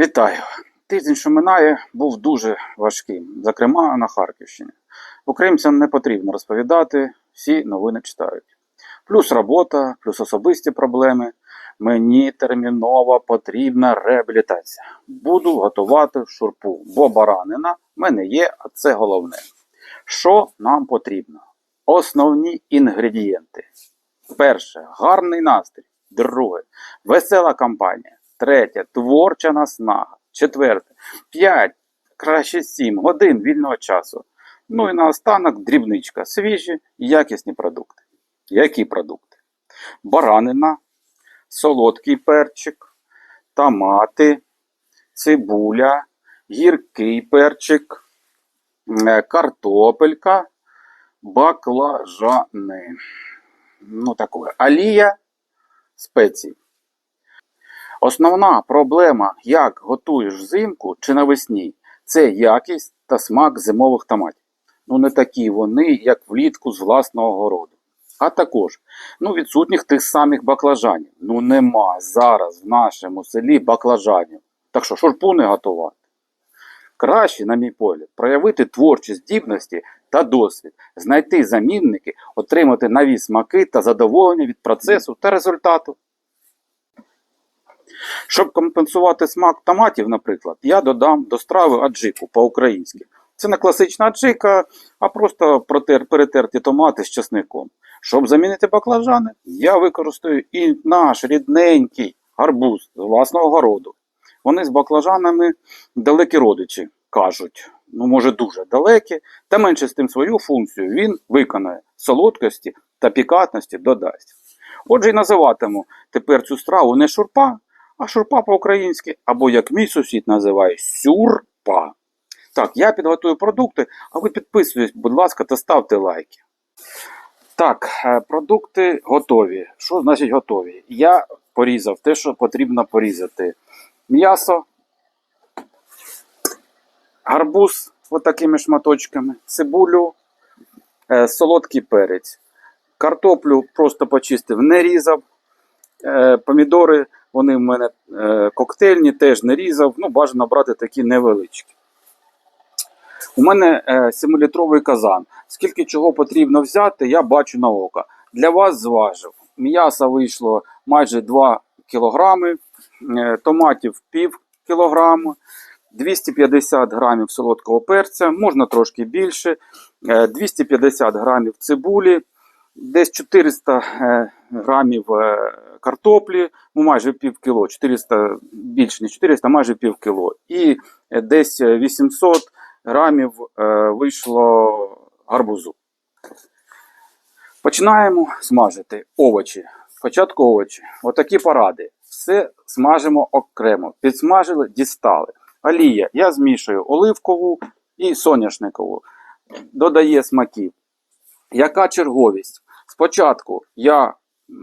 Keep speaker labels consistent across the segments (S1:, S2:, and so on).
S1: Вітаю! Тиждень, що минає, був дуже важким, зокрема на Харківщині. Українцям не потрібно розповідати, всі новини читають. Плюс робота, плюс особисті проблеми. Мені терміново потрібна реабілітація. Буду готувати шурпу, бо баранина в мене є, а це головне. Що нам потрібно? Основні інгредієнти. Перше гарний настрій. Друге весела кампанія. Третє творча наснага. Четверте п'ять, краще сім годин вільного часу. Ну і наостанок дрібничка. Свіжі якісні продукти. Які продукти? Баранина, солодкий перчик, томати, цибуля, гіркий перчик, е, картопелька, баклажани. Ну, таке. Алія спецій. Основна проблема, як готуєш взимку чи навесні, це якість та смак зимових томатів. Ну, не такі вони, як влітку з власного городу. А також ну, відсутніх тих самих баклажанів. Ну нема зараз в нашому селі баклажанів. Так що шурпу не готувати. Краще, на мій погляд, проявити творчі здібності та досвід, знайти замінники, отримати нові смаки та задоволення від процесу та результату. Щоб компенсувати смак томатів, наприклад, я додам до страви аджику по-українськи. Це не класична аджика, а просто протер, перетерті томати з чесником. Щоб замінити баклажани, я використаю і наш рідненький гарбуз з власного городу. Вони з баклажанами далекі родичі, кажуть. Ну, може, дуже далекі, та менше з тим свою функцію він виконає солодкості та пікантності додасть. Отже, і називатиму тепер цю страву не шурпа, а шурпа по-українськи, або як мій сусід називає сюрпа. Так, я підготую продукти, а ви підписуйтесь, будь ласка, та ставте лайки. Так, е, продукти готові. Що значить готові? Я порізав те, що потрібно порізати. М'ясо, гарбуз от такими шматочками, цибулю, е, солодкий перець. Картоплю просто почистив, не різав. Е, помідори, вони в мене е, коктейльні, теж не різав. Ну, бажано брати такі невеличкі. У мене е, 7-літровий казан. Скільки чого потрібно взяти, я бачу на око. Для вас зважив. М'яса вийшло майже 2 кілограми, е, томатів пів кілограма, 250 грамів солодкого перця, можна трошки більше, е, 250 грамів цибулі, десь 400 е, грамів е, картоплі, ну майже пів кіло, 400, більше не 400, майже пів кіло. І е, десь 800 грамів вийшло гарбузу. Починаємо смажити овочі. Спочатку овочі. Отакі поради. Все смажимо окремо. Підсмажили, дістали. Олія. Я змішую оливкову і соняшникову. Додає смаків. Яка черговість? Спочатку я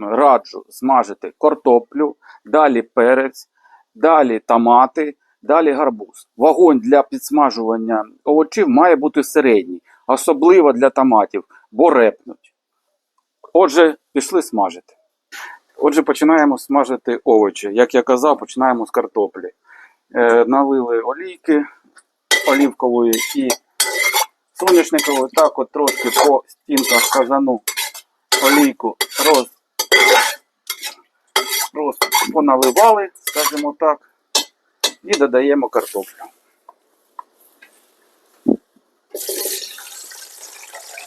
S1: раджу смажити картоплю, далі перець, далі томати, далі гарбуз. Вогонь для підсмажування овочів має бути середній, особливо для томатів, бо репнуть. Отже, пішли смажити. Отже, починаємо смажити овочі. Як я казав, починаємо з картоплі. Е, налили олійки олівкової і соняшникової. Так от трошки по стінках казану олійку роз, роз поналивали, скажімо так, і додаємо картоплю.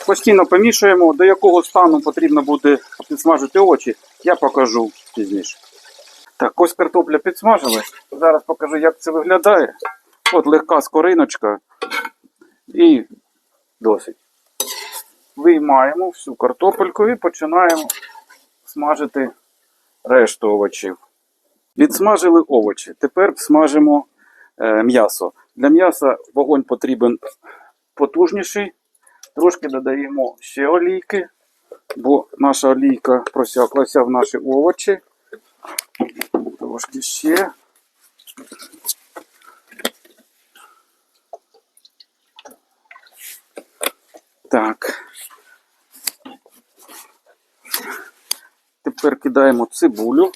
S1: Постійно помішуємо, до якого стану потрібно буде підсмажити овочі, я покажу пізніше. Так, ось картопля підсмажилась. Зараз покажу, як це виглядає. От легка скориночка і досить. Виймаємо всю картопельку і починаємо смажити решту овочів. Відсмажили овочі. Тепер смажимо е, м'ясо. Для м'яса вогонь потрібен потужніший. Трошки додаємо ще олійки, бо наша олійка просяклася в наші овочі. Трошки ще. Так. Тепер кидаємо цибулю.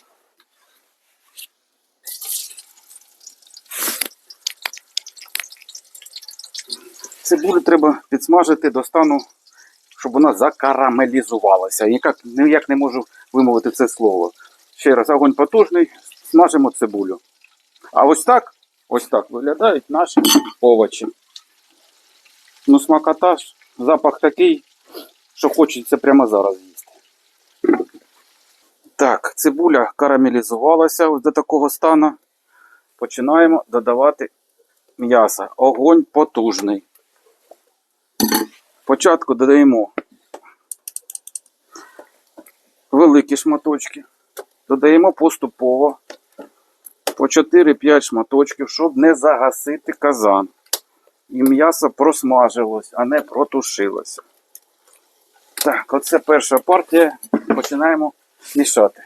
S1: Цибулю треба підсмажити до стану, щоб вона закарамелізувалася. Ніяк, ніяк не можу вимовити це слово. Ще раз, огонь потужний, смажимо цибулю. А ось так ось так виглядають наші овочі. Ну, смакота, запах такий, що хочеться прямо зараз їсти. Так, цибуля карамелізувалася до такого стану. Починаємо додавати м'ясо. Огонь потужний. Спочатку додаємо великі шматочки. Додаємо поступово по 4-5 шматочків, щоб не загасити казан. І м'ясо просмажилось, а не протушилося. Так, оце перша партія. Починаємо мішати.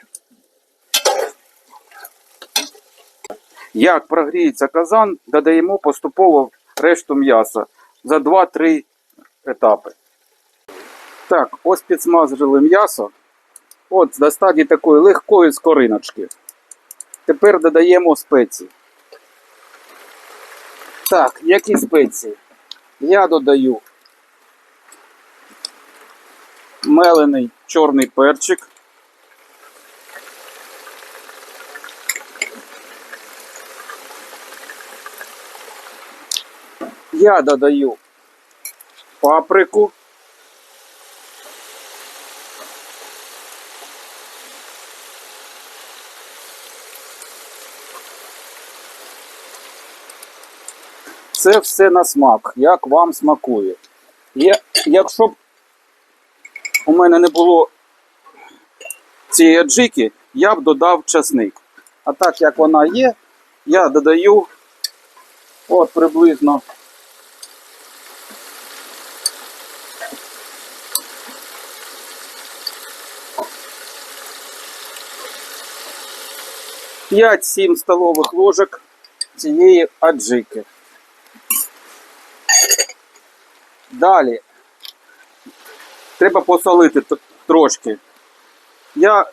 S1: Як прогріється казан, додаємо поступово решту м'яса за 2-3 етапи. Так, ось підсмажили м'ясо. От до стадії такої легкої скориночки. Тепер додаємо спеції. Так, які спеції? Я додаю мелений чорний перчик. Я додаю паприку. Це все на смак, як вам смакує. Я, якщо б у мене не було цієї аджики, я б додав часник. А так як вона є, я додаю от приблизно П'ять-сім столових ложок цієї аджики. Далі треба посолити трошки. Я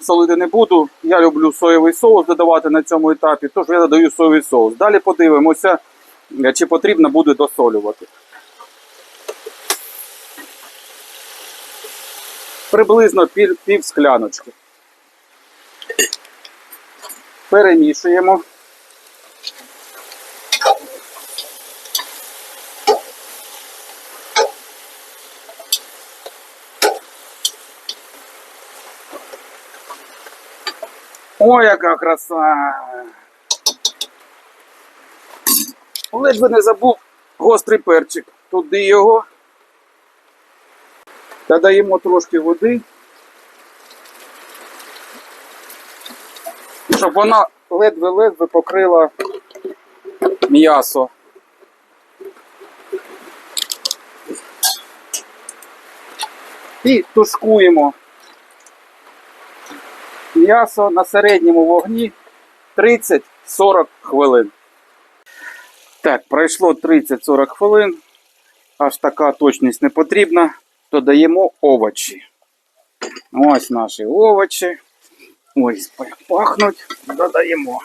S1: солити не буду, я люблю соєвий соус додавати на цьому етапі, тож я додаю соєвий соус. Далі подивимося, е, чи потрібно буде досолювати. Приблизно пів, пів скляночки. Перемішуємо. Ой, яка краса! Ледве не забув гострий перчик. Туди його. Додаємо трошки води. Щоб вона ледве-ледве покрила м'ясо. І тушкуємо м'ясо на середньому вогні 30-40 хвилин. Так, пройшло 30-40 хвилин. Аж така точність не потрібна. Додаємо овочі. Ось наші овочі. Ось пахнуть. Додаємо.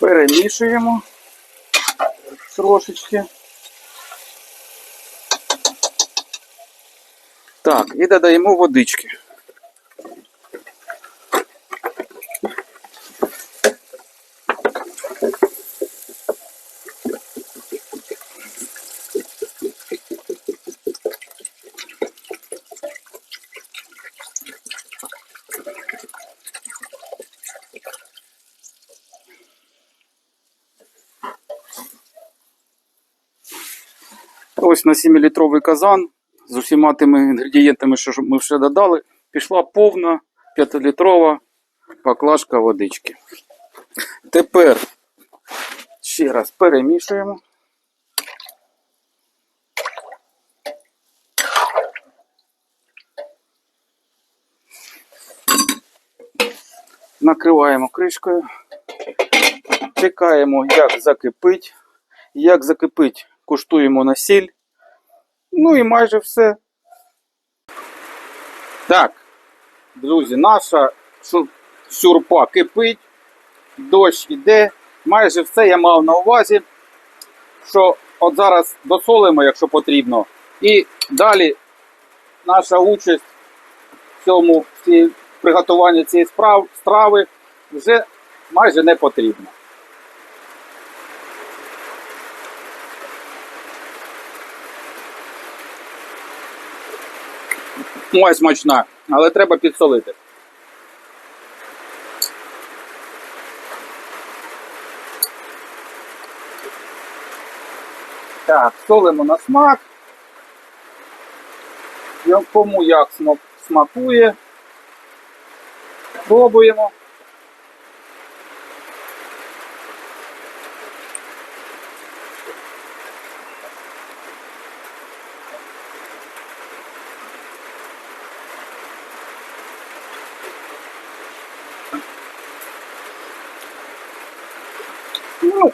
S1: Перемішуємо трошечки. Так, і додаємо водички. Ось на 7-літровий казан з усіма тими інгредієнтами, що ми вже додали, пішла повна 5-літрова баклажка водички. Тепер ще раз перемішуємо. Накриваємо кришкою. Чекаємо, як закипить. Як закипить, куштуємо на сіль. Ну і майже все. Так, друзі, наша шу- сюрпа кипить, дощ іде. Майже все я мав на увазі, що от зараз досолимо, якщо потрібно. І далі наша участь в цьому в приготуванні цієї страви вже майже не потрібна. Ой, смачна, але треба підсолити. Так, солимо на смак. Кому як смак- смакує. Пробуємо. Ну,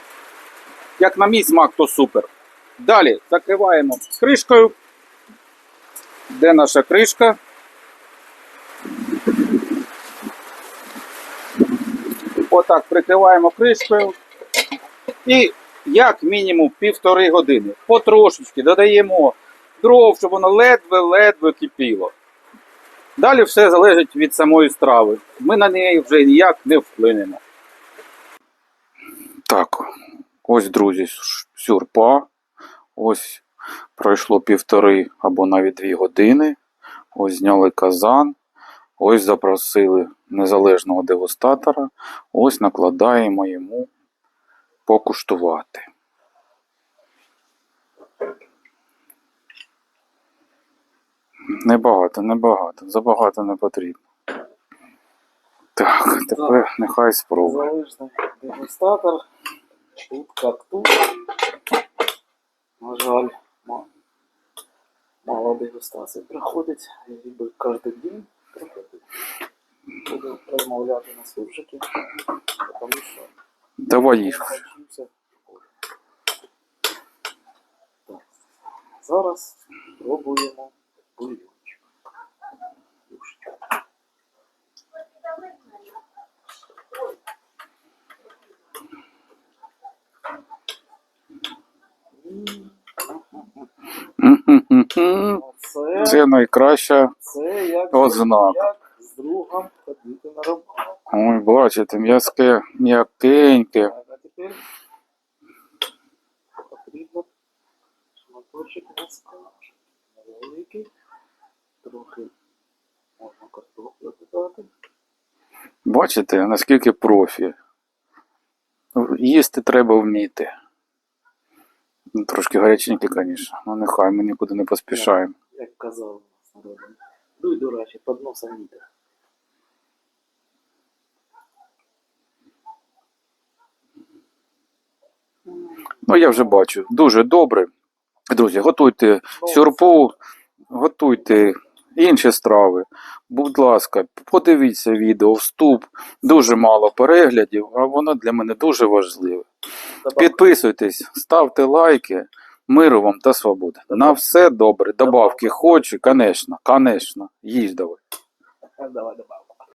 S1: як на мій смак, то супер. Далі закриваємо кришкою. Де наша кришка? Отак прикриваємо кришкою. І як мінімум півтори години. Потрошечки додаємо дров, щоб воно ледве-ледве кипіло. Далі все залежить від самої страви. Ми на неї вже ніяк не вплинемо. Так, ось, друзі, сюрпа. Ось пройшло півтори або навіть дві години. Ось зняли казан. Ось запросили незалежного дегустатора. Ось накладаємо йому покуштувати. Небагато, небагато. Забагато не потрібно. Так, тепер нехай спробує.
S2: Залежний дегустатор. Тут як тут. На жаль, мало дегустацій приходить. Ніби кожен день приходить. Буду розмовляти на суржики, тому що
S1: Давай.
S2: Так. Зараз пробуємо бульйончик.
S1: Це найкраща.
S2: це як,
S1: ознак.
S2: як з другом ходити на роботу.
S1: Ой, бачите, м'язке, м'якеньке.
S2: Так, а тепер потрібно шматочок м'яска. Невеликий. Трохи можна картоплю додати.
S1: Бачите, наскільки профі. Їсти треба вміти. Ну, Трошки гаряченьке, звісно. Ну нехай ми нікуди не поспішаємо.
S2: Як казав у нас народний. Дуй, дурачі, під носом вітер.
S1: Ну я вже бачу. Дуже добре. Друзі, готуйте сюрпу, готуйте інші страви. Будь ласка, подивіться відео, вступ. Дуже мало переглядів, а воно для мене дуже важливе. Підписуйтесь, ставте лайки. Миру вам та свободи. На все добре. Добавки хочу, конечно, конечно. Їж давай.
S2: Давай, добавку.